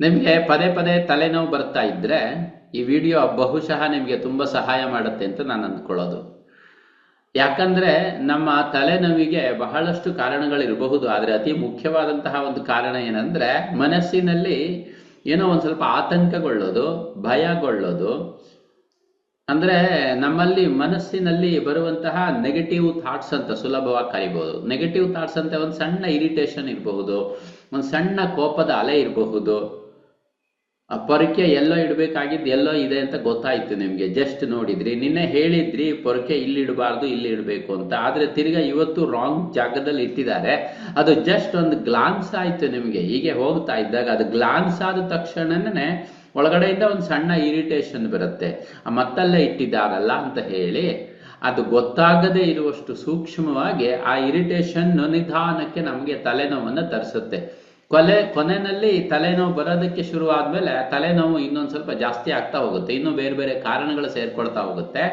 ನಿಮಗೆ ಪದೇ ಪದೇ ತಲೆನೋವು ಬರ್ತಾ ಇದ್ರೆ ಈ ವಿಡಿಯೋ ಬಹುಶಃ ನಿಮಗೆ ತುಂಬ ಸಹಾಯ ಮಾಡುತ್ತೆ ಅಂತ ನಾನು ಅಂದ್ಕೊಳ್ಳೋದು. ಯಾಕಂದ್ರೆ ನಮ್ಮ ತಲೆನೋವಿಗೆ ಬಹಳಷ್ಟು ಕಾರಣಗಳಿರಬಹುದು, ಆದರೆ ಅತಿ ಮುಖ್ಯವಾದಂತಹ ಒಂದು ಕಾರಣ ಏನಂದ್ರೆ ಮನಸ್ಸಿನಲ್ಲಿ ಏನೋ ಒಂದು ಸ್ವಲ್ಪ ಆತಂಕಗೊಳ್ಳೋದು, ಭಯಗೊಳ್ಳೋದು. ಅಂದ್ರೆ ನಮ್ಮಲ್ಲಿ ಮನಸ್ಸಿನಲ್ಲಿ ಬರುವಂತಹ ನೆಗೆಟಿವ್ ಥಾಟ್ಸ್ ಅಂತ ಸುಲಭವಾಗಿ ಕರಿಬಹುದು ನೆಗೆಟಿವ್ ಥಾಟ್ಸ್ ಅಂತ ಒಂದು ಸಣ್ಣ ಇರಿಟೇಷನ್ ಇರಬಹುದು, ಒಂದು ಸಣ್ಣ ಕೋಪದ ಅಲೆ ಇರಬಹುದು. ಆ ಪೊರಕೆ ಎಲ್ಲೋ ಇಡಬೇಕಾಗಿದ್ದು ಎಲ್ಲೋ ಇದೆ ಅಂತ ಗೊತ್ತಾಯ್ತು ನಿಮ್ಗೆ. ಜಸ್ಟ್ ನೋಡಿದ್ರಿ. ನಿನ್ನೆ ಹೇಳಿದ್ರಿ, ಪೊರಕೆ ಇಲ್ಲಿ ಇಡಬಾರ್ದು, ಇಲ್ಲಿ ಇಡಬೇಕು ಅಂತ. ಆದ್ರೆ ತಿರ್ಗಾ ಇವತ್ತು ರಾಂಗ್ ಜಾಗದಲ್ಲಿ ಇಟ್ಟಿದ್ದಾರೆ. ಅದು ಜಸ್ಟ್ ಒಂದು ಗ್ಲಾನ್ಸ್ ಆಯ್ತು ನಿಮ್ಗೆ. ಹೀಗೆ ಹೋಗ್ತಾ ಇದ್ದಾಗ ಅದು ಗ್ಲಾನ್ಸ್ ಆದ ತಕ್ಷಣನೇ ಒಳಗಡೆಯಿಂದ ಒಂದು ಸಣ್ಣ ಇರಿಟೇಷನ್ ಬರುತ್ತೆ. ಮತ್ತಲ್ಲೇ ಇಟ್ಟಿದ್ದಾರಲ್ಲ ಅಂತ ಹೇಳಿ ಅದು ಗೊತ್ತಾಗದೇ ಇರುವಷ್ಟು ಸೂಕ್ಷ್ಮವಾಗಿ ಆ ಇರಿಟೇಷನ್ ನಿಧಾನಕ್ಕೆ ನಮಗೆ ತಲೆನೋವನ್ನು ತರಿಸುತ್ತೆ. ಕೊಲೆ, ಕೊನೆಯಲ್ಲಿ ತಲೆನೋವು ಬರೋದಕ್ಕೆ ಶುರು ಆದ್ಮೇಲೆ ತಲೆನೋವು ಇನ್ನೊಂದು ಸ್ವಲ್ಪ ಜಾಸ್ತಿ ಆಗ್ತಾ ಹೋಗುತ್ತೆ. ಇನ್ನು ಬೇರೆ ಬೇರೆ ಕಾರಣಗಳು ಸೇರ್ಕೊಳ್ತಾ ಹೋಗುತ್ತೆ.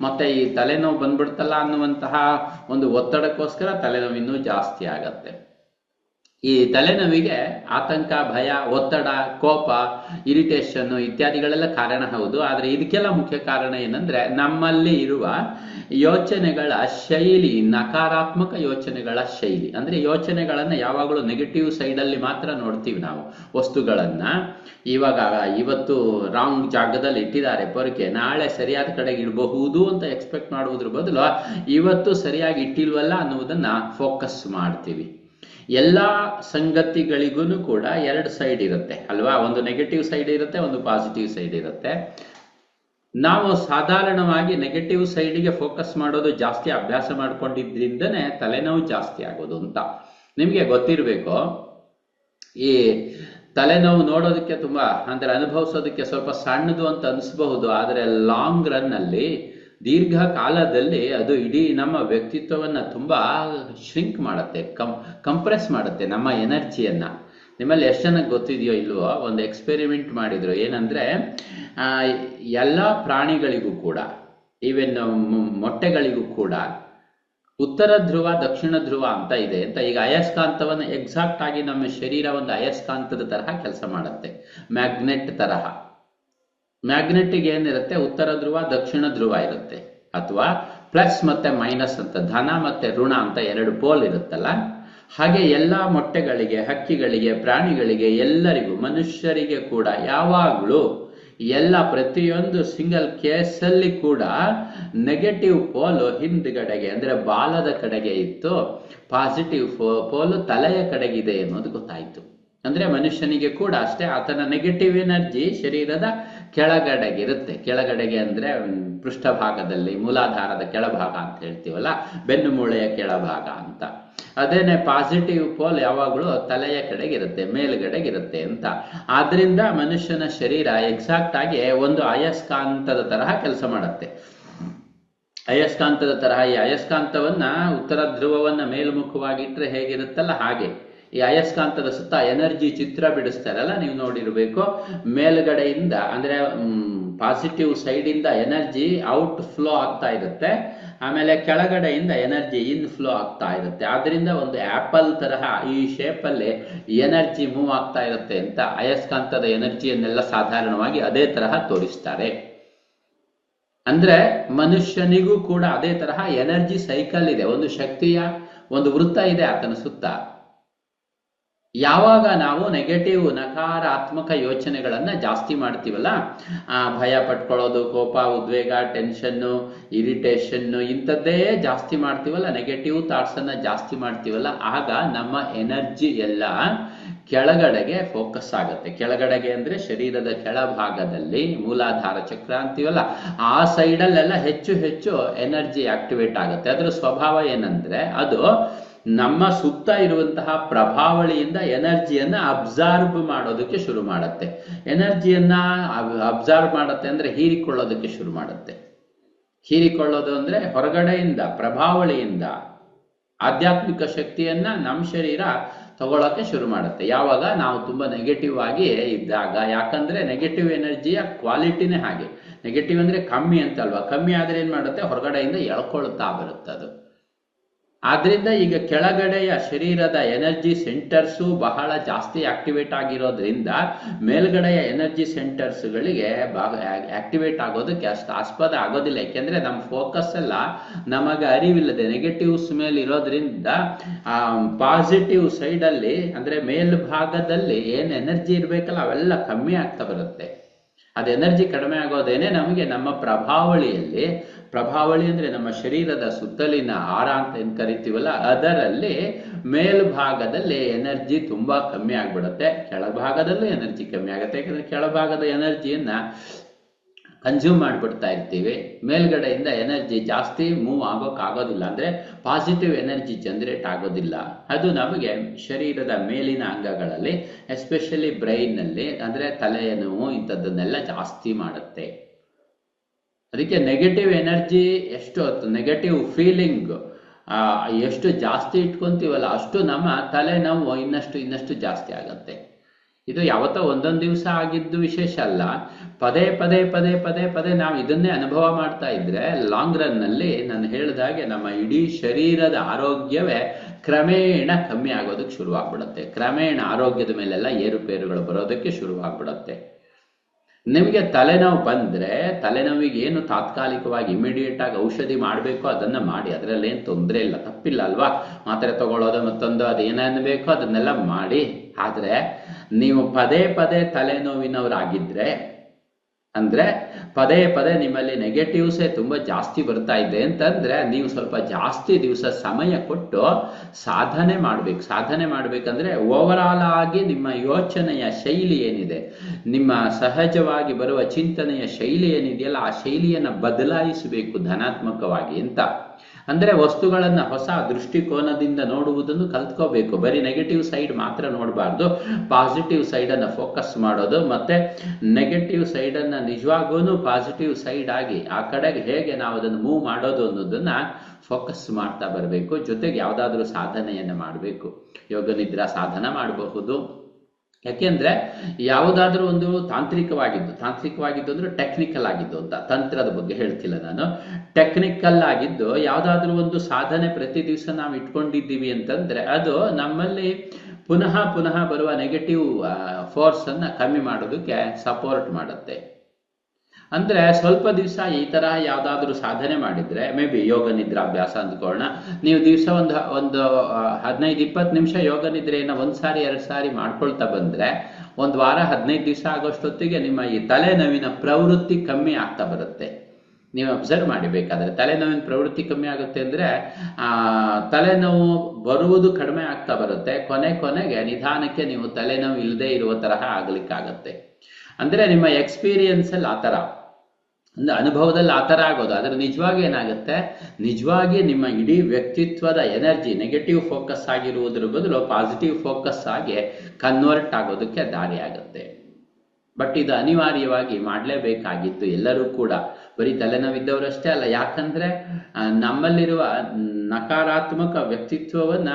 ಮತ್ತೆ ಈ ತಲೆನೋವು ಬಂದ್ಬಿಡ್ತಲ್ಲ ಅನ್ನುವಂತಹ ಒಂದು ಒತ್ತಡಕ್ಕೋಸ್ಕರ ತಲೆನೋವು ಇನ್ನೂ ಜಾಸ್ತಿ ಆಗತ್ತೆ. ಈ ತಲೆನೋವಿಗೆ ಆತಂಕ, ಭಯ, ಒತ್ತಡ, ಕೋಪ ಇರಿಟೇಷನ್ ಇತ್ಯಾದಿಗಳೆಲ್ಲ ಕಾರಣ ಹೌದು. ಆದರೆ ಇದಕ್ಕೆಲ್ಲ ಮುಖ್ಯ ಕಾರಣ ಏನಂದ್ರೆ ನಮ್ಮಲ್ಲಿ ಇರುವ ಯೋಚನೆಗಳ ಶೈಲಿ, ನಕಾರಾತ್ಮಕ ಯೋಚನೆಗಳ ಶೈಲಿ. ಅಂದ್ರೆ ಯೋಚನೆಗಳನ್ನ ಯಾವಾಗಲೂ ನೆಗೆಟಿವ್ ಸೈಡ್ ಅಲ್ಲಿ ಮಾತ್ರ ನೋಡ್ತೀವಿ ನಾವು. ವಸ್ತುಗಳನ್ನ ಇವಾಗ ಇವತ್ತು ರಾಂಗ್ ಜಾಗದಲ್ಲಿ ಇಟ್ಟಿದ್ದಾರೆ. ಪೊರಕೆ, ನಾಳೆ ಸರಿಯಾದ ಕಡೆಗೆ ಇಡಬಹುದು ಅಂತ ಎಕ್ಸ್ಪೆಕ್ಟ್ ಮಾಡುವುದ್ರ ಬದಲು ಇವತ್ತು ಸರಿಯಾಗಿ ಇಟ್ಟಿಲ್ವಲ್ಲ ಅನ್ನುವುದನ್ನ ಫೋಕಸ್ ಮಾಡ್ತೀವಿ. ಎಲ್ಲ ಸಂಗತಿಗಳಿಗೂ ಕೂಡ ಎರಡು ಸೈಡ್ ಇರುತ್ತೆ. ಅಲ್ವಾ? ಒಂದು ನೆಗೆಟಿವ್ ಸೈಡ್ ಇರುತ್ತೆ, ಒಂದು ಪಾಸಿಟಿವ್ ಸೈಡ್ ಇರುತ್ತೆ. ನಾವು ಸಾಧಾರಣವಾಗಿ ನೆಗೆಟಿವ್ ಸೈಡ್ಗೆ ಫೋಕಸ್ ಮಾಡೋದು ಜಾಸ್ತಿ ಅಭ್ಯಾಸ ಮಾಡ್ಕೊಂಡಿದ್ರಿಂದನೇ ತಲೆನೋವು ಜಾಸ್ತಿ ಆಗೋದು ಅಂತ. ನಿಮಗೆ ಗೊತ್ತಿರಬೇಕು, ಈ ತಲೆನೋವು ನೋಡೋದಕ್ಕೆ ತುಂಬಾ, ಅಂದ್ರೆ ಅನುಭವಿಸೋದಕ್ಕೆ ಸ್ವಲ್ಪ ಸಣ್ಣದು ಅಂತ ಅನಿಸಬಹುದು, ಆದರೆ ಲಾಂಗ್ ರನ್ ಅಲ್ಲಿ, ದೀರ್ಘ ಕಾಲದಲ್ಲಿ ಅದು ಇಡೀ ನಮ್ಮ ವ್ಯಕ್ತಿತ್ವವನ್ನ ತುಂಬಾ ಶ್ರಿಂಕ್ ಮಾಡುತ್ತೆ ಕಂ ಕಂಪ್ರೆಸ್ ಮಾಡುತ್ತೆ ನಮ್ಮ ಎನರ್ಜಿಯನ್ನ ನಿಮ್ಮಲ್ಲಿ ಎಷ್ಟು ಜನಕ್ಕೆ ಗೊತ್ತಿದೆಯೋ ಇಲ್ವೋ, ಒಂದು ಎಕ್ಸ್ಪೆರಿಮೆಂಟ್ ಮಾಡಿದ್ರು. ಏನಂದ್ರೆ ಎಲ್ಲ ಪ್ರಾಣಿಗಳಿಗೂ ಕೂಡ ಈವನ್ ಮೊಟ್ಟೆಗಳಿಗೂ ಕೂಡ, ಉತ್ತರ ಧ್ರುವ, ದಕ್ಷಿಣ ಧ್ರುವ ಅಂತ ಇದೆ ಅಂತ ಈಗ ಅಯಸ್ಕಾಂತವನ್ನು ಎಕ್ಸಾಕ್ಟ್ ಆಗಿ ನಮ್ಮ ಶರೀರ ಒಂದು ಅಯಸ್ಕಾಂತದ ತರಹ ಕೆಲಸ ಮಾಡುತ್ತೆ. ಮ್ಯಾಗ್ನೆಟ್ ತರಹ. ಮ್ಯಾಗ್ನೆಟ್ಗೆ ಏನಿರುತ್ತೆ? ಉತ್ತರ ಧ್ರುವ, ದಕ್ಷಿಣ ಧ್ರುವ ಇರುತ್ತೆ. ಅಥವಾ ಪ್ಲಸ್ ಮತ್ತೆ ಮೈನಸ್ ಅಂತ, ಧನ ಮತ್ತೆ ಋಣ ಅಂತ ಎರಡು ಪೋಲ್ ಇರುತ್ತಲ್ಲ? ಹಾಗೆ ಎಲ್ಲ ಮೊಟ್ಟೆಗಳಿಗೆ, ಹಕ್ಕಿಗಳಿಗೆ, ಪ್ರಾಣಿಗಳಿಗೆ, ಎಲ್ಲರಿಗೂ, ಮನುಷ್ಯರಿಗೆ ಕೂಡ, ಯಾವಾಗಲೂ ಎಲ್ಲ ಪ್ರತಿಯೊಂದು ಸಿಂಗಲ್ ಕೇಸಲ್ಲಿ ಕೂಡ ನೆಗೆಟಿವ್ ಪೋಲು ಹಿಂದ್ಗಡೆಗೆ, ಅಂದ್ರೆ ಬಾಲದ ಕಡೆಗೆ ಇತ್ತು ಪಾಸಿಟಿವ್ ಪೋಲು ತಲೆಯ ಕಡೆಗಿದೆ ಅನ್ನೋದು ಗೊತ್ತಾಯ್ತು. ಅಂದ್ರೆ ಮನುಷ್ಯನಿಗೆ ಕೂಡ ಅಷ್ಟೇ, ಆತನ ನೆಗೆಟಿವ್ ಎನರ್ಜಿ ಶರೀರದ ಕೆಳಗಡೆಗಿರುತ್ತೆ. ಕೆಳಗಡೆಗೆ ಅಂದ್ರೆ ಪೃಷ್ಠ ಪೃಷ್ಠಭಾಗದಲ್ಲಿ, ಮೂಲಾಧಾರದ ಕೆಳಭಾಗ ಅಂತ ಹೇಳ್ತೀವಲ್ಲ ಬೆನ್ನು ಮೂಳೆಯ ಕೆಳಭಾಗ ಅಂತ. ಅದೇನೆ ಪಾಸಿಟಿವ್ ಪೋಲ್ ಯಾವಾಗಲೂ ತಲೆಯ ಕಡೆಗಿರುತ್ತೆ, ಮೇಲ್ಗಡೆಗಿರುತ್ತೆ ಅಂತ. ಆದ್ರಿಂದ ಮನುಷ್ಯನ ಶರೀರ ಎಕ್ಸಾಕ್ಟ್ ಆಗಿ ಒಂದು ಅಯಸ್ಕಾಂತದ ತರಹ ಕೆಲಸ ಮಾಡುತ್ತೆ. ಅಯಸ್ಕಾಂತದ ತರಹ ಈ ಅಯಸ್ಕಾಂತವನ್ನ ಉತ್ತರ ಧ್ರುವವನ್ನ ಮೇಲ್ಮುಖವಾಗಿಟ್ರೆ ಹೇಗಿರುತ್ತಲ್ಲ ಹಾಗೆ. ಈ ಅಯಸ್ಕಾಂತದ ಸುತ್ತ ಎನರ್ಜಿ ಚಿತ್ರ ಬಿಡಿಸ್ತಾರಲ್ಲ, ನೀವು ನೋಡಿರ್ಬೇಕು. ಮೇಲ್ಗಡೆಯಿಂದ, ಅಂದ್ರೆ ಪಾಸಿಟಿವ್ ಸೈಡ್ ಇಂದ ಎನರ್ಜಿ ಔಟ್ ಫ್ಲೋ ಆಗ್ತಾ ಇರುತ್ತೆ. ಆಮೇಲೆ ಕೆಳಗಡೆಯಿಂದ ಎನರ್ಜಿ ಇನ್ ಫ್ಲೋ ಆಗ್ತಾ ಇರುತ್ತೆ. ಆದ್ರಿಂದ ಒಂದು ಆಪಲ್ ತರಹ ಈ ಶೇಪ್ ಅಲ್ಲಿ ಎನರ್ಜಿ ಮೂವ್ ಆಗ್ತಾ ಇರುತ್ತೆ ಅಂತ ಅಯಸ್ಕಾಂತದ ಎನರ್ಜಿಯನ್ನೆಲ್ಲ ಸಾಧಾರಣವಾಗಿ ಅದೇ ತರಹ ತೋರಿಸ್ತಾರೆ. ಅಂದ್ರೆ ಮನುಷ್ಯನಿಗೂ ಕೂಡ ಅದೇ ತರಹ ಎನರ್ಜಿ ಸೈಕಲ್ ಇದೆ. ಒಂದು ಶಕ್ತಿಯ ಒಂದು ವೃತ್ತ ಇದೆ ಆತನ ಸುತ್ತ. ಯಾವಾಗ ನಾವು ನೆಗೆಟಿವ್ ನಕಾರಾತ್ಮಕ ಯೋಚನೆಗಳನ್ನ ಜಾಸ್ತಿ ಮಾಡ್ತೀವಲ್ಲ, ಆ ಭಯ ಪಟ್ಕೊಳ್ಳೋದು, ಕೋಪ, ಉದ್ವೇಗ ಟೆನ್ಷನ್ನು ಇರಿಟೇಷನ್ನು ಇಂಥದ್ದೇ ಜಾಸ್ತಿ ಮಾಡ್ತೀವಲ್ಲ ನೆಗೆಟಿವ್ ಥಾಟ್ಸ್ ಅನ್ನ ಜಾಸ್ತಿ ಮಾಡ್ತೀವಲ್ಲ, ಆಗ ನಮ್ಮ ಎನರ್ಜಿ ಎಲ್ಲ ಕೆಳಗಡೆಗೆ ಫೋಕಸ್ ಆಗುತ್ತೆ. ಕೆಳಗಡೆಗೆ ಅಂದ್ರೆ ಶರೀರದ ಕೆಳಭಾಗದಲ್ಲಿ ಮೂಲಾಧಾರ ಚಕ್ರ ಅಂತೀವಲ್ಲ, ಆ ಸೈಡಲ್ಲೆಲ್ಲ ಹೆಚ್ಚು ಹೆಚ್ಚು ಎನರ್ಜಿ ಆಕ್ಟಿವೇಟ್ ಆಗುತ್ತೆ. ಅದರ ಸ್ವಭಾವ ಏನಂದ್ರೆ ಅದು ನಮ್ಮ ಸುತ್ತ ಇರುವಂತಹ ಪ್ರಭಾವಳಿಯಿಂದ ಎನರ್ಜಿಯನ್ನ ಅಬ್ಸಾರ್ಬ್ ಮಾಡೋದಕ್ಕೆ ಶುರು ಮಾಡುತ್ತೆ. ಎನರ್ಜಿಯನ್ನ ಅಬ್ಸಾರ್ಬ್ ಮಾಡುತ್ತೆ ಅಂದ್ರೆ ಹೀರಿಕೊಳ್ಳೋದಕ್ಕೆ ಶುರು ಮಾಡುತ್ತೆ. ಹೀರಿಕೊಳ್ಳೋದು ಅಂದ್ರೆ ಹೊರಗಡೆಯಿಂದ, ಪ್ರಭಾವಳಿಯಿಂದ, ಆಧ್ಯಾತ್ಮಿಕ ಶಕ್ತಿಯನ್ನ ನಮ್ಮ ಶರೀರ ತಗೊಳಕ್ಕೆ ಶುರು ಮಾಡುತ್ತೆ. ಯಾವಾಗ? ನಾವು ತುಂಬಾ ನೆಗೆಟಿವ್ ಆಗಿ ಇದ್ದಾಗ. ಯಾಕಂದ್ರೆ ನೆಗೆಟಿವ್ ಎನರ್ಜಿಯ ಕ್ವಾಲಿಟಿನೇ ಹಾಗೆ. ನೆಗೆಟಿವ್ ಅಂದ್ರೆ ಕಮ್ಮಿ ಅಂತಲ್ವಾ? ಕಮ್ಮಿ ಆದ್ರೆ ಏನ್ ಮಾಡುತ್ತೆ? ಹೊರಗಡೆಯಿಂದ ಎಳ್ಕೊಳ್ತಾ ಬರುತ್ತೆ ಅದು ಆದ್ರಿಂದ ಈಗ ಕೆಳಗಡೆಯ ಶರೀರದ ಎನರ್ಜಿ ಸೆಂಟರ್ಸು ಬಹಳ ಜಾಸ್ತಿ ಆಕ್ಟಿವೇಟ್ ಆಗಿರೋದ್ರಿಂದ ಮೇಲ್ಗಡೆಯ ಎನರ್ಜಿ ಸೆಂಟರ್ಸ್ಗಳಿಗೆ ಆಕ್ಟಿವೇಟ್ ಆಗೋದಕ್ಕೆ ಅಷ್ಟು ಆಸ್ಪದ ಆಗೋದಿಲ್ಲ. ಯಾಕೆಂದ್ರೆ ನಮ್ಮ ಫೋಕಸ್ ಎಲ್ಲ ನಮಗೆ ಅರಿವಿಲ್ಲದೆ ನೆಗೆಟಿವ್ಸ್ ಮೇಲೆ ಇರೋದ್ರಿಂದ ಪಾಸಿಟಿವ್ ಸೈಡ್ ಅಲ್ಲಿ ಅಂದ್ರೆ ಮೇಲ್ಭಾಗದಲ್ಲಿ ಏನು ಎನರ್ಜಿ ಇರಬೇಕಲ್ಲ ಅವೆಲ್ಲ ಕಮ್ಮಿ ಆಗ್ತಾ ಬರುತ್ತೆ. ಅದು ಎನರ್ಜಿ ಕಡಿಮೆ ಆಗೋದೇನೆ ನಮಗೆ ನಮ್ಮ ಪ್ರಭಾವಳಿಯಲ್ಲಿ, ಪ್ರಭಾವಳಿ ಅಂದ್ರೆ ನಮ್ಮ ಶರೀರದ ಸುತ್ತಲಿನ ಆರ ಅಂತ ಏನ್ ಕರಿತೀವಲ್ಲ, ಅದರಲ್ಲಿ ಮೇಲ್ಭಾಗದಲ್ಲಿ ಎನರ್ಜಿ ತುಂಬಾ ಕಮ್ಮಿ ಆಗ್ಬಿಡುತ್ತೆ. ಕೆಳಭಾಗದಲ್ಲೂ ಎನರ್ಜಿ ಕಮ್ಮಿ ಆಗುತ್ತೆ, ಯಾಕಂದ್ರೆ ಕೆಳಭಾಗದ ಎನರ್ಜಿಯನ್ನ ಕನ್ಸ್ಯೂಮ್ ಮಾಡಿಬಿಡ್ತಾ ಇರ್ತೀವಿ. ಮೇಲ್ಗಡೆಯಿಂದ ಎನರ್ಜಿ ಜಾಸ್ತಿ ಮೂವ್ ಆಗೋಕೆ ಆಗೋದಿಲ್ಲ ಅಂದರೆ ಪಾಸಿಟಿವ್ ಎನರ್ಜಿ ಜನರೇಟ್ ಆಗೋದಿಲ್ಲ. ಅದು ನಮಗೆ ಶರೀರದ ಮೇಲಿನ ಅಂಗಗಳಲ್ಲಿ ಎಸ್ಪೆಷಲಿ ಬ್ರೈನ್ನಲ್ಲಿ ಅಂದರೆ ತಲೆಯ ನೋವು ಇಂಥದ್ದನ್ನೆಲ್ಲ ಜಾಸ್ತಿ ಮಾಡುತ್ತೆ. ಅದಕ್ಕೆ ನೆಗೆಟಿವ್ ಎನರ್ಜಿ ಎಷ್ಟು ನೆಗೆಟಿವ್ ಫೀಲಿಂಗ್ ಎಷ್ಟು ಜಾಸ್ತಿ ಇಟ್ಕೊಂತೀವಲ್ಲ ಅಷ್ಟು ನಮ್ಮ ತಲೆನೋವು ಇನ್ನಷ್ಟು ಇನ್ನಷ್ಟು ಜಾಸ್ತಿ ಆಗತ್ತೆ. ಇದು ಯಾವತ್ತೋ ಒಂದೊಂದು ದಿವಸ ಆಗಿದ್ದು ವಿಶೇಷ ಅಲ್ಲ. ಪದೇ ಪದೇ ಪದೇ ಪದೇ ಪದೇ ನಾವು ಇದನ್ನೇ ಅನುಭವ ಮಾಡ್ತಾ ಇದ್ರೆ ಲಾಂಗ್ ರನ್ನಲ್ಲಿ ನಾನು ಹೇಳಿದಾಗೆ ನಮ್ಮ ಇಡೀ ಶರೀರದ ಆರೋಗ್ಯವೇ ಕ್ರಮೇಣ ಕಮ್ಮಿ ಆಗೋದಕ್ಕೆ ಶುರುವಾಗ್ಬಿಡುತ್ತೆ. ಕ್ರಮೇಣ ಆರೋಗ್ಯದ ಮೇಲೆಲ್ಲ ಏರುಪೇರುಗಳು ಬರೋದಕ್ಕೆ ಶುರುವಾಗ್ಬಿಡುತ್ತೆ. ನಿಮಗೆ ತಲೆನೋವು ಬಂದ್ರೆ ತಲೆನೋವಿಗೆ ಏನು ತಾತ್ಕಾಲಿಕವಾಗಿ ಇಮಿಡಿಯೇಟ್ ಆಗಿ ಔಷಧಿ ಮಾಡಬೇಕು ಅದನ್ನ ಮಾಡಿ. ಅದರಲ್ಲಿ ಏನು ತೊಂದರೆ ಇಲ್ಲ, ತಪ್ಪಿಲ್ಲ ಅಲ್ವಾ? ಮಾತ್ರೆ ತಗೊಳ್ಳೋದು ಮತ್ತೊಂದು ಅದೇನೇನು ಬೇಕೋ ಅದನ್ನೆಲ್ಲ ಮಾಡಿ. ಆದ್ರೆ ನೀವು ಪದೇ ಪದೇ ತಲೆನೋವಿನವರಾಗಿದ್ರೆ, ಅಂದ್ರೆ ಪದೇ ಪದೇ ನಿಮ್ಮಲ್ಲಿ ನೆಗೆಟಿವ್ಸೇ ತುಂಬಾ ಜಾಸ್ತಿ ಬರ್ತಾ ಇದೆ ಅಂತಂದ್ರೆ ನೀವು ಸ್ವಲ್ಪ ಜಾಸ್ತಿ ದಿವಸ ಸಮಯ ಕೊಟ್ಟು ಸಾಧನೆ ಮಾಡ್ಬೇಕು. ಸಾಧನೆ ಮಾಡ್ಬೇಕಂದ್ರೆ ಓವರ್ ಆಲ್ ಆಗಿ ನಿಮ್ಮ ಯೋಚನೆಯ ಶೈಲಿ ಏನಿದೆ, ನಿಮ್ಮ ಸಹಜವಾಗಿ ಬರುವ ಚಿಂತನೆಯ ಶೈಲಿ ಏನಿದೆಯಲ್ಲ, ಆ ಶೈಲಿಯನ್ನ ಬದಲಾಯಿಸಬೇಕು ಧನಾತ್ಮಕವಾಗಿ ಅಂತ. ಅಂದ್ರೆ ವಸ್ತುಗಳನ್ನ ಹೊಸ ದೃಷ್ಟಿಕೋನದಿಂದ ನೋಡುವುದನ್ನು ಕಲ್ತ್ಕೋಬೇಕು. ಬರೀ ನೆಗೆಟಿವ್ ಸೈಡ್ ಮಾತ್ರ ನೋಡಬಾರ್ದು. ಪಾಸಿಟಿವ್ ಸೈಡ್ ಅನ್ನ ಫೋಕಸ್ ಮಾಡೋದು. ಮತ್ತೆ ನೆಗೆಟಿವ್ ಸೈಡ್ ಅನ್ನ ನಿಜವಾಗೂ ಪಾಸಿಟಿವ್ ಸೈಡ್ ಆಗಿ ಆ ಕಡೆಗೆ ಹೇಗೆ ನಾವು ಅದನ್ನು ಮೂವ್ ಮಾಡೋದು ಅನ್ನೋದನ್ನ ಫೋಕಸ್ ಮಾಡ್ತಾ ಬರಬೇಕು. ಜೊತೆಗೆ ಯಾವ್ದಾದ್ರು ಸಾಧನೆಯನ್ನ ಮಾಡಬೇಕು. ಯೋಗ ನಿದ್ರಾ ಸಾಧನ ಮಾಡಬಹುದು. ಯಾಕೆಂದ್ರೆ ಯಾವುದಾದ್ರೂ ಒಂದು ತಾಂತ್ರಿಕವಾಗಿದ್ದು ತಾಂತ್ರಿಕವಾಗಿದ್ದು ಅಂದ್ರೆ ಟೆಕ್ನಿಕಲ್ ಆಗಿದ್ದು ಅಂತ, ತಂತ್ರದ ಬಗ್ಗೆ ಹೇಳ್ತಿಲ್ಲ ನಾನು. ಟೆಕ್ನಿಕಲ್ ಆಗಿದ್ದು ಯಾವುದಾದ್ರೂ ಒಂದು ಸಾಧನೆ ಪ್ರತಿ ದಿವಸ ನಾವು ಇಟ್ಕೊಂಡಿದ್ದೀವಿ ಅಂತಂದ್ರೆ ಅದು ನಮ್ಮಲ್ಲಿ ಪುನಃ ಪುನಃ ಬರುವ ನೆಗೆಟಿವ್ ಫೋರ್ಸ್ ಅನ್ನ ಕಮ್ಮಿ ಮಾಡೋದಕ್ಕೆ ಸಪೋರ್ಟ್ ಮಾಡುತ್ತೆ. ಅಂದ್ರೆ ಸ್ವಲ್ಪ ದಿವಸ ಈ ತರ ಯಾವ್ದಾದ್ರು ಸಾಧನೆ ಮಾಡಿದ್ರೆ ಮೇ ಬಿ ಯೋಗ ನಿದ್ರಾಭ್ಯಾಸ ಅಂದ್ಕೊಳ್ಳೋಣ. ನೀವು ದಿವಸ ಒಂದು ಒಂದು ಹದಿನೈದು, ಇಪ್ಪತ್ತು ನಿಮಿಷ ಯೋಗ ನಿದ್ರೆಯನ್ನ ಒಂದ್ ಸಾರಿ, ಎರಡ್ ಸಾರಿ ಮಾಡ್ಕೊಳ್ತಾ ಬಂದ್ರೆ, ಒಂದ್ ವಾರ, ಹದಿನೈದು ದಿವಸ ಆಗೋಷ್ಟೊತ್ತಿಗೆ ನಿಮ್ಮ ಈ ತಲೆನೋವಿನ ಪ್ರವೃತ್ತಿ ಕಮ್ಮಿ ಆಗ್ತಾ ಬರುತ್ತೆ. ನೀವು ಅಬ್ಸರ್ವ್ ಮಾಡಿಬೇಕಾದ್ರೆ ತಲೆನೋವಿನ ಪ್ರವೃತ್ತಿ ಕಮ್ಮಿ ಆಗುತ್ತೆ ಅಂದ್ರೆ, ಆ, ತಲೆನೋವು ಬರುವುದು ಕಡಿಮೆ ಆಗ್ತಾ ಬರುತ್ತೆ. ಕೊನೆ ಕೊನೆಗೆ ನಿಧಾನಕ್ಕೆ ನೀವು ತಲೆನೋವು ಇಲ್ಲದೆ ಇರುವ ತರಹ ಆಗ್ಲಿಕ್ಕಾಗತ್ತೆ. ಅಂದ್ರೆ ನಿಮ್ಮ ಎಕ್ಸ್ಪೀರಿಯನ್ಸ್ ಅಲ್ಲಿ ಆತರ ಅಂದ್ರೆ ಅನುಭವದಲ್ಲಿ ಆ ಥರ ಆಗೋದು. ಆದರೆ ನಿಜವಾಗಿ ಏನಾಗುತ್ತೆ? ನಿಜವಾಗಿ ನಿಮ್ಮ ಇಡೀ ವ್ಯಕ್ತಿತ್ವದ ಎನರ್ಜಿ ನೆಗೆಟಿವ್ ಫೋಕಸ್ ಆಗಿರುವುದರ ಬದಲು ಪಾಸಿಟಿವ್ ಫೋಕಸ್ ಆಗಿ ಕನ್ವರ್ಟ್ ಆಗೋದಕ್ಕೆ ದಾರಿ ಆಗುತ್ತೆ. ಬಟ್ ಇದು ಅನಿವಾರ್ಯವಾಗಿ ಮಾಡಲೇಬೇಕಾಗಿತ್ತು ಎಲ್ಲರೂ ಕೂಡ. ಬರೀ ತಲೆನೋವಿದ್ದವರಷ್ಟೇ ಅಲ್ಲ, ಯಾಕಂದ್ರೆ ನಮ್ಮಲ್ಲಿರುವ ನಕಾರಾತ್ಮಕ ವ್ಯಕ್ತಿತ್ವವನ್ನ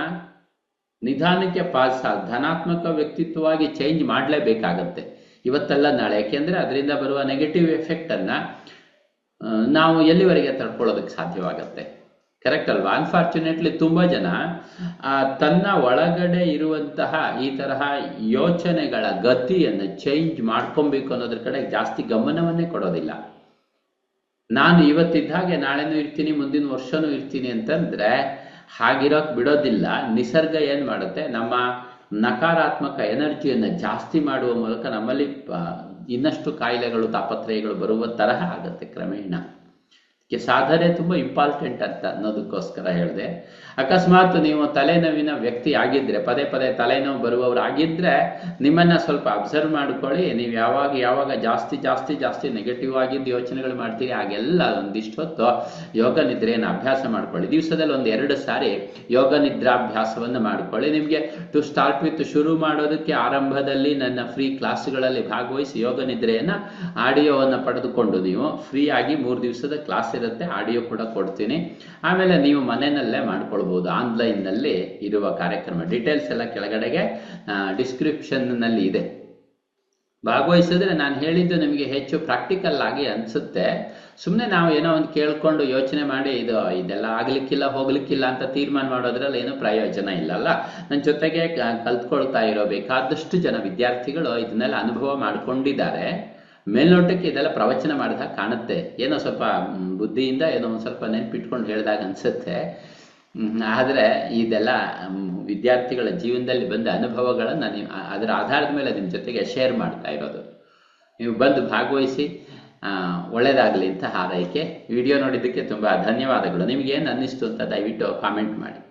ನಿಧಾನಕ್ಕೆ ಪಾಸ್ ಧನಾತ್ಮಕ ವ್ಯಕ್ತಿತ್ವವಾಗಿ ಚೇಂಜ್ ಮಾಡಲೇಬೇಕಾಗತ್ತೆ. ಇವತ್ತಲ್ಲ ನಾಳೆ. ಯಾಕೆಂದ್ರೆ ಅದರಿಂದ ಬರುವ ನೆಗೆಟಿವ್ ಎಫೆಕ್ಟ್ ಅನ್ನ ನಾವು ಎಲ್ಲಿವರೆಗೆ ತಡ್ಕೊಳ್ಳೋದಕ್ಕೆ ಸಾಧ್ಯವಾಗತ್ತೆ? ಕರೆಕ್ಟ್ ಅಲ್ವಾ? ಅನ್ಫಾರ್ಚುನೇಟ್ಲಿ ತುಂಬಾ ಜನ ತನ್ನ ಒಳಗಡೆ ಇರುವಂತಹ ಈ ತರಹ ಯೋಚನೆಗಳ ಗತಿಯನ್ನು ಚೇಂಜ್ ಮಾಡ್ಕೊಬೇಕು ಅನ್ನೋದ್ರ ಕಡೆ ಜಾಸ್ತಿ ಗಮನವನ್ನೇ ಕೊಡೋದಿಲ್ಲ. ನಾನು ಇವತ್ತಿದ್ದ ಹಾಗೆ ನಾಳೆನೂ ಇರ್ತೀನಿ, ಮುಂದಿನ ವರ್ಷನೂ ಇರ್ತೀನಿ ಅಂತಂದ್ರೆ, ಹಾಗಿರೋಕ್ ಬಿಡೋದಿಲ್ಲ. ನಿಸರ್ಗ ಏನ್ ಮಾಡುತ್ತೆ? ನಮ್ಮ ನಕಾರಾತ್ಮಕ ಎನರ್ಜಿಯನ್ನು ಜಾಸ್ತಿ ಮಾಡುವ ಮೂಲಕ ನಮ್ಮಲ್ಲಿ ಇನ್ನಷ್ಟು ಕಾಯಿಲೆಗಳು ತಾಪತ್ರಯಗಳು ಬರುವ ತರಹ ಆಗುತ್ತೆ ಕ್ರಮೇಣ. ಸಾಧನೆ ತುಂಬಾ ಇಂಪಾರ್ಟೆಂಟ್ ಅಂತ ಅನ್ನೋದಕ್ಕೋಸ್ಕರ ಹೇಳಿದೆ. ಅಕಸ್ಮಾತ್ ನೀವು ತಲೆನೋವಿನ ವ್ಯಕ್ತಿ ಆಗಿದ್ರೆ, ಪದೇ ಪದೇ ತಲೆನೋವು ಬರುವವರು ಆಗಿದ್ರೆ ನಿಮ್ಮನ್ನ ಸ್ವಲ್ಪ ಅಬ್ಸರ್ವ್ ಮಾಡ್ಕೊಳ್ಳಿ. ನೀವು ಯಾವಾಗ ಯಾವಾಗ ಜಾಸ್ತಿ ಜಾಸ್ತಿ ಜಾಸ್ತಿ ನೆಗೆಟಿವ್ ಆಗಿದ್ದು ಯೋಚನೆಗಳು ಮಾಡ್ತೀರಿ, ಹಾಗೆಲ್ಲ ಒಂದಿಷ್ಟು ಹೊತ್ತು ಯೋಗ ನಿದ್ರೆಯನ್ನು ಅಭ್ಯಾಸ ಮಾಡ್ಕೊಳ್ಳಿ. ದಿವಸದಲ್ಲಿ ಒಂದು ಎರಡು ಸಾರಿ ಯೋಗ ನಿದ್ರಾಭ್ಯಾಸವನ್ನು ಮಾಡ್ಕೊಳ್ಳಿ. ನಿಮಗೆ ಟು ಸ್ಟಾರ್ಟ್ ವಿತ್ ಶುರು ಮಾಡೋದಕ್ಕೆ ಆರಂಭದಲ್ಲಿ ನನ್ನ ಫ್ರೀ ಕ್ಲಾಸ್ಗಳಲ್ಲಿ ಭಾಗವಹಿಸಿ ಯೋಗ ನಿದ್ರೆಯನ್ನ ಆಡಿಯೋವನ್ನು ಪಡೆದುಕೊಂಡು ನೀವು ಫ್ರೀ ಆಗಿ ಮೂರು ದಿವಸದ ಕ್ಲಾಸ್ ಇರುತ್ತೆ ಆಡಿಯೋ ಕೂಡ ಕೊಡ್ತೀನಿ. ಆಮೇಲೆ ನೀವು ಮನೆಯಲ್ಲೇ ಮಾಡ್ಕೊಳ್ಬಹುದು ಆನ್ಲೈನ್ನಲ್ಲಿ ಇರುವ ಕಾರ್ಯಕ್ರಮ. ಡೀಟೇಲ್ಸ್ ಎಲ್ಲ ಕೆಳಗಡೆಗೆ ಡಿಸ್ಕ್ರಿಪ್ಷನ್ನಲ್ಲಿ ಇದೆ. ಭಾಗವಹಿಸಿದ್ರೆ ನಾನು ಹೇಳಿದ್ದು ನಿಮಗೆ ಹೆಚ್ಚು ಪ್ರಾಕ್ಟಿಕಲ್ ಆಗಿ ಅನ್ಸುತ್ತೆ. ಸುಮ್ಮನೆ ನಾವು ಏನೋ ಒಂದು ಕೇಳ್ಕೊಂಡು ಯೋಚನೆ ಮಾಡಿ, ಇದು, ಇದೆಲ್ಲ ಆಗ್ಲಿಕ್ಕಿಲ್ಲ, ಹೋಗ್ಲಿಕ್ಕಿಲ್ಲ ಅಂತ ತೀರ್ಮಾನ ಮಾಡೋದ್ರಲ್ಲಿ ಏನು ಪ್ರಯೋಜನ ಇಲ್ಲಲ್ಲ. ನನ್ನ ಜೊತೆಗೆ ಕಲ್ತ್ಕೊಳ್ತಾ ಇರೋ ಬೇಕಾದಷ್ಟು ಜನ ವಿದ್ಯಾರ್ಥಿಗಳು ಇದನ್ನೆಲ್ಲ ಅನುಭವ ಮಾಡ್ಕೊಂಡಿದ್ದಾರೆ. ಮೇಲ್ನೋಟಕ್ಕೆ ಇದೆಲ್ಲ ಪ್ರವಚನ ಮಾಡಿದಾಗ ಕಾಣುತ್ತೆ. ಏನೋ ಸ್ವಲ್ಪ ಬುದ್ಧಿಯಿಂದ ಏನೋ ಒಂದು ಸ್ವಲ್ಪ ನೆನ್ಪಿಟ್ಕೊಂಡು ಹೇಳಿದಾಗ ಅನ್ಸುತ್ತೆ. ಆದ್ರೆ ಇದೆಲ್ಲ ವಿದ್ಯಾರ್ಥಿಗಳ ಜೀವನದಲ್ಲಿ ಬಂದ ಅನುಭವಗಳನ್ನ ನೀವು ಅದರ ಆಧಾರದ ಮೇಲೆ ನಿಮ್ಮ ಜೊತೆಗೆ ಶೇರ್ ಮಾಡ್ತಾ ಇರೋದು. ನೀವು ಬಂದು ಭಾಗವಹಿಸಿ ಆ, ಒಳ್ಳೇದಾಗ್ಲಿ ಅಂತ ಹಾರೈಕೆ. ವಿಡಿಯೋ ನೋಡಿದ್ದಕ್ಕೆ ತುಂಬಾ ಧನ್ಯವಾದಗಳು. ನಿಮ್ಗೆ ಏನು ಅನ್ನಿಸ್ತು ಅಂತ ದಯವಿಟ್ಟು ಕಾಮೆಂಟ್ ಮಾಡಿ.